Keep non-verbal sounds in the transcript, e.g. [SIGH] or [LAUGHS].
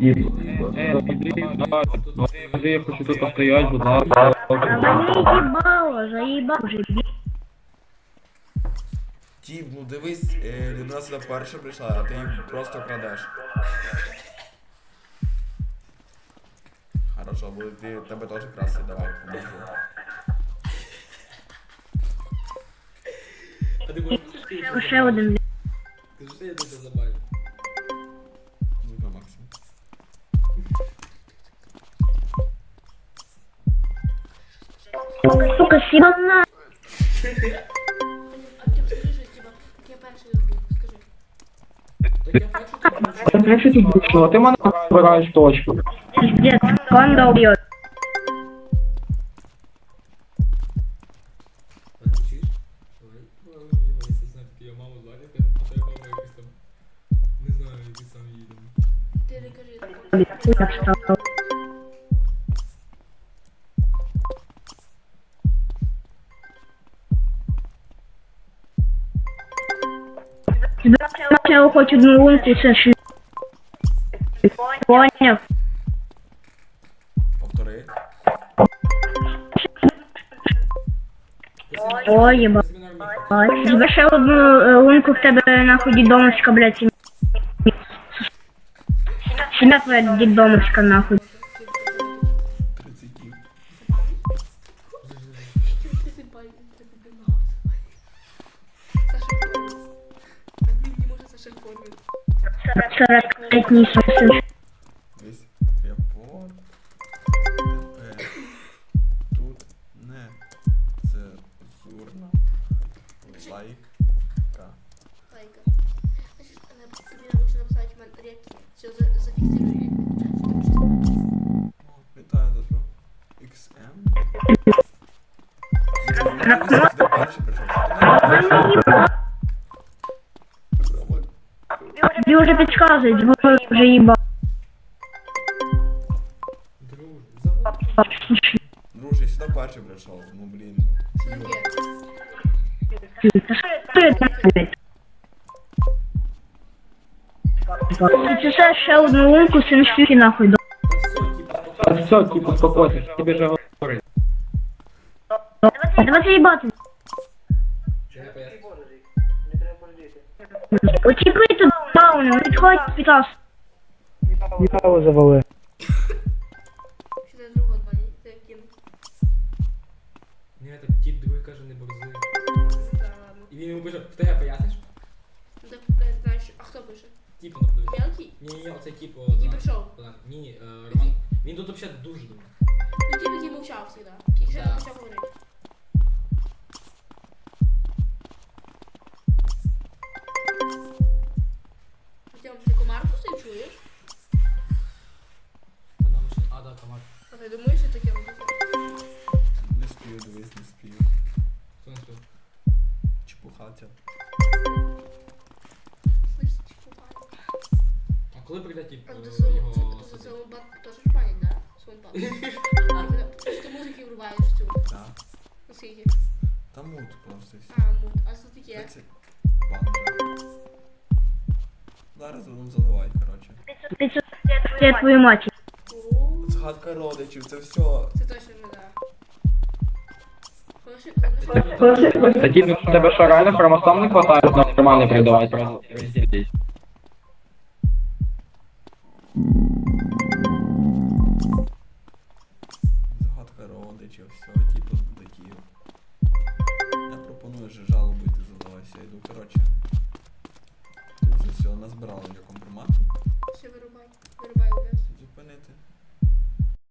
І... Е, іди, да, іди, я хочу тут постоять, будь ласка. А мені їбало, заїбало вже. Тіп, ну дивись, е, людина сюди перша прийшла, а ти її просто крадеш. Хорошо, буде ти тебе теж красти, давай, поможу. А ти можеш пустити? Ще один. Ти ж я дуже забавив. Сука, сібана. А ти скажи, типа, я перший був, скажи. Так я бачу, ти включив. Та для що ти вийшло? Ти мене вибираєш точку. Пиздец, Кондо убьет. А ти чуєш? Давай, давай, давай, я знаю, таки я маму звати, скажу, а твоя мама якась там, не знаю, якийсь там їде. Ти не кажи, Я встал. Я хочу одну лунку и сошли. Понял. Повтори. Ой, єба. Ой, Тебе ще одну е, лунку в тебе нахуй дідомовська, блядь. і- Сім'я твоя дідомовська нахуй. 45 місяців. Дивись. Репорт. Тепер. Тут не цензурна. Лайка. Лайка. Значит, она- тобі лучше написати в мене реки. Все, за- зафіксируй. Вітаю за що? XM. Дивись, ти перший прийшов. Тобі вже підказують, бо вже їба. Друже, забудь. Друже, я сюди перший прийшов. Ну блін. Що таке? Та що ти там, блядь? Це все ще одну лунку, синшки нахуй. до- Та все, типа, Та все, типу, спокойся, тобі вже говорить. Давай заїбати. Я не поясню. Очікуй тут дауни, підходь під нас. Нікого завали. Що це другого дбання? Це ким? Ні, так тіп другий каже, не борзи. Да, ладно. І він йому пише, в тебе поясниш? Ну так, е, знаєш, а хто пише? Тіп воно подивись. Мелкий? Ні, ні, ні, оцей тіп. о, Який да. прийшов? Да. Ні, ні, е, Роман. Він тут взагалі дуже думає. Ну, типа, який мовчав всегда. І ще Да. не почав ти чуєш? Вона лише, а, да, комар. А ти думаєш, що таке буде? Не спію, дивись, не спію. Хто не спив? Чепухатя. Слышиш, чекупай. А коли прийде тіп А е, сон, його це садити? саундбат теж шпанять, да? Саундбат. [LAUGHS] Ти музики врубаєш цю. Так. Наскільки? Та мут просто і все. А, мут. А що таке? 30 банджа. Зараз воно ну, заливають, коротше. Я твою мать. Згадка родичів, це все. Це точно вода. Такі тут у тебе що реально хромосом не хватає, щоб нормально передавати розділіть. Згадка родичів, все. Тут вже все, назбирали для компромату. Все, вирубай. Вирубай обяз. Зупинити.